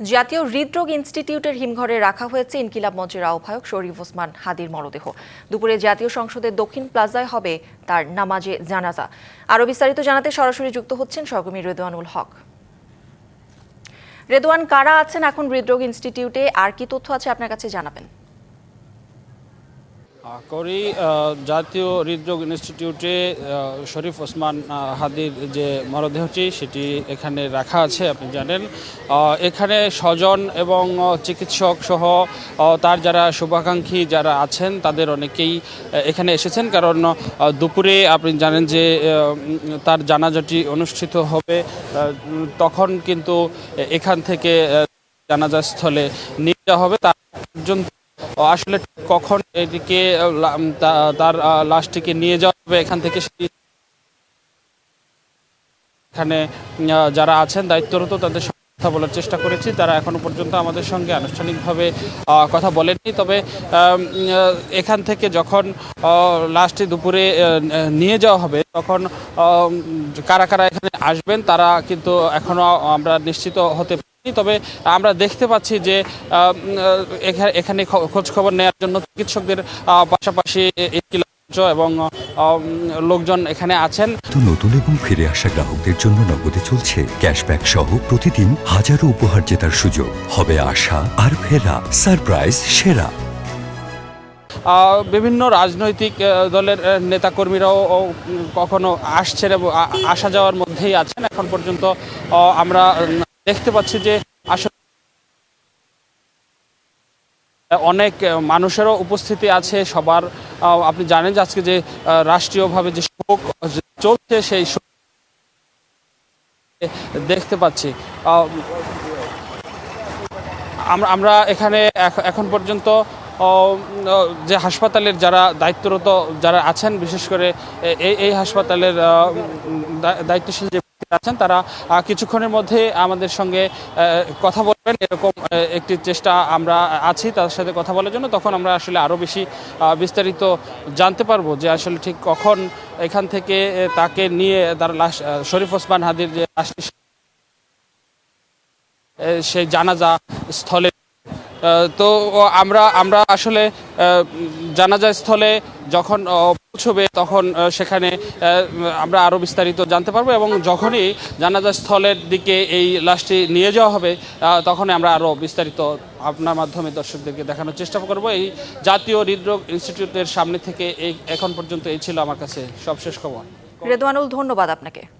জাতীয় হৃদরোগ ইনস্টিটিউটের হিমঘরে রাখা হয়েছে ইনকিলাব মঞ্চের আহ্বায়ক শরীফ ওসমান হাদির মরদেহ। দুপুরে জাতীয় সংসদের দক্ষিণ প্লাজায় হবে তার নামাজে জানাজা। আরও বিস্তারিত জানাতে সরাসরি যুক্ত হচ্ছেন সহকর্মী রেদওয়ানুল হক। রেদওয়ান, কারা আছেন এখন হৃদরোগ ইনস্টিটিউটে? আর কি তথ্য আছে আপনার কাছে জানাবেন? করি জাতীয় হৃদরোগ ইনস্টিটিউটে শরীফ ওসমান হাদির যে মরদেহটি সেটি এখানে রাখা আছে, আপনি জানেন। এখানে স্বজন এবং চিকিৎসক সহ তার যারা শুভাকাঙ্ক্ষী যারা আছেন, তাদের অনেকেই এখানে এসেছেন। কারণ দুপুরে আপনি জানেন যে তার জানাজাটি অনুষ্ঠিত হবে তখন কিন্তু এখান থেকে জানাজা স্থলে নিয়ে যাওয়া হবে। তার পর্যন্ত আসলে কখন এদিকে তার লাশটিকে নিয়ে যাওয়া হবে এখান থেকে এখানে যারা আছেন, দায়িত্বরত তাদের কথা বলার চেষ্টা করেছি তারা এখনও পর্যন্ত আমাদের সঙ্গে আনুষ্ঠানিকভাবে কথা বলেননি তবে এখান থেকে যখন লাশটি দুপুরে নিয়ে যাওয়া হবে, তখন কারা কারা এখানে আসবেন, তারা কিন্তু এখনও আমরা নিশ্চিত হতে। তবে আমরা দেখতে পাচ্ছি যে এখানে খোঁজ খবর নেওয়ার জন্য চিকিৎসকদের পাশাপাশি এবং লোকজন এখানে আছেন। তো নতুন এবং ফিরে আসা গ্রাহকদের জন্য নগদে চলছে ক্যাশব্যাক সহ প্রতিদিন হাজারো উপহার জেতার সুযোগ। হবে আশা আর ফেরা সারপ্রাইজ সেরা। বিভিন্ন রাজনৈতিক দলের নেতাকর্মীরাও কখনো আসছেন এবং আসা যাওয়ার মধ্যেই আছেন। এখন পর্যন্ত আমরা দেখতে পাচ্ছি যে আসলে অনেক মানুষেরও উপস্থিতি আছে সবার। আপনি জানেন যে আজকে যে রাষ্ট্রীয়ভাবে যে শোক চলছে সেই দেখতে পাচ্ছি। আমরা আমরা এখানে এখন পর্যন্ত যে হাসপাতালের যারা দায়িত্বরত যারা আছেন, বিশেষ করে এই এই হাসপাতালের দায়িত্বশীল যে আছেন তারা কিছুক্ষণের মধ্যে আমাদের সঙ্গে কথা বলবেন। এরকম একটি চেষ্টা আমরা আছি তাদের সাথে কথা বলার জন্য। তখন আমরা আসলে আরও বেশি বিস্তারিত জানতে পারব যে আসলে ঠিক কখন এখান থেকে তাকে নিয়ে তার লাশ শরীফ ওসমান হাদির যে লাশটি সেই জানাজা স্থলে তো আমরা আমরা আসলে জানাজা স্থলে যখন পৌঁছবে তখন সেখানে আমরা আরও বিস্তারিত জানতে পারব এবং যখনই জানাজা স্থলের দিকে এই লাশটি নিয়ে যাওয়া হবে তখনই আমরা আরও বিস্তারিত আপনার মাধ্যমে দর্শকদেরকে দেখানোর চেষ্টা করব। এই জাতীয় হৃদরোগ ইনস্টিটিউটের সামনে থেকে এই, এখন পর্যন্ত এই ছিল আমার কাছে সবশেষ খবর। রেদওয়ানুল, ধন্যবাদ আপনাকে।